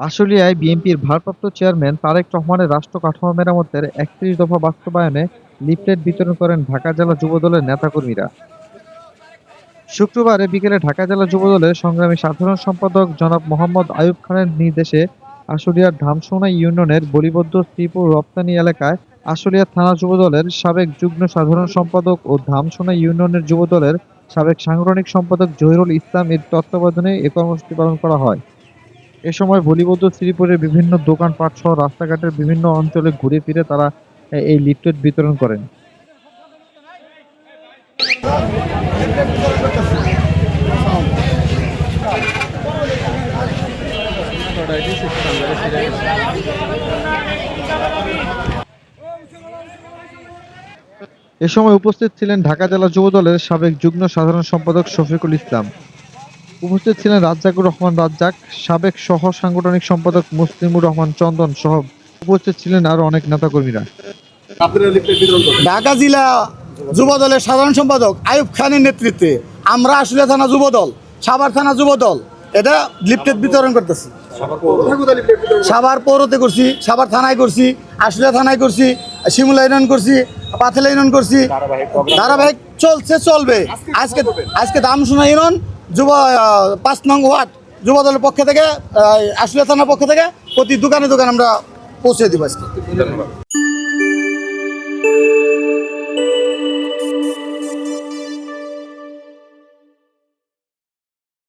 আশুলিয়ায় বিএনপির ভারপ্রাপ্ত চেয়ারম্যান তারেক রহমানের রাষ্ট্র কাঠামো মেরামতের একত্রিশ দফা বাস্তবায়নে লিফলেট বিতরণ করেন ঢাকা জেলা যুবদলের নেতাকর্মীরা। শুক্রবারে বিকেলে ঢাকা জেলা যুবদলের সংগ্রামী সাধারণ সম্পাদক জনাব মোহাম্মদ আয়ুব খানের নির্দেশে আশুলিয়ার ধামসোনা ইউনিয়নের বলিবদ্ধ শ্রীপুর রপ্তানি এলাকায় আশুলিয়া থানা যুবদলের সাবেক যুগ্ম সাধারণ সম্পাদক ও ধামসোনা ইউনিয়নের যুবদলের সাবেক সাংগঠনিক সম্পাদক জহিরুল ইসলাম এর তত্ত্বাবধানে এ কর্মসূচি পালন করা হয়। এ সময় বলিবদ্ধ শ্রীপুরের বিভিন্ন দোকানপাট সহ রাস্তাঘাটের বিভিন্ন অঞ্চলে ঘুরে ফিরে তারা এই লিফলেট বিতরণ করেন। এ সময় উপস্থিত ছিলেন ঢাকা জেলা যুবদলের সাবেক যুগ্ম সাধারণ সম্পাদক শফিকুল ইসলাম। উপস্থিত ছিলেন রাজ্জাকুর রহমান রাজ্জাক সাবেক সহ সাংগঠনিক সম্পাদক মুসলিমুর রহমান চন্দন সহ উপস্থিত ছিলেন আরও অনেক নেতাকর্মীরা। বিতরণ করেন। ঢাকা জেলা যুবদলের সাধারণ সম্পাদক আয়ুব খানের নেতৃত্বে আমরা আশুলিয়া থানা যুবদল সাভার থানা যুবদল এটা লিফটেড বিতরণ করতেছি। কোথায় কোথায় লিফলেট বিতরণ করেন? সাভার পৌরতে করছি সাভার থানায় করছি আশুলিয়া থানায় করছি শিমুলা ইউনিয়ন করছি পাথেলা ইউনিয়ন করছি। ধারাবাহিক চলছে চলবে। আজকে আজকে দামসোনা ইউনিয়ন যুব পাঁচ নং ওয়ার্ড যুব দলের পক্ষ থেকে আশুলিয়া থানার পক্ষ থেকে প্রতি দোকানে দোকানে আমরা পৌঁছে দিব আজকে। ধন্যবাদ।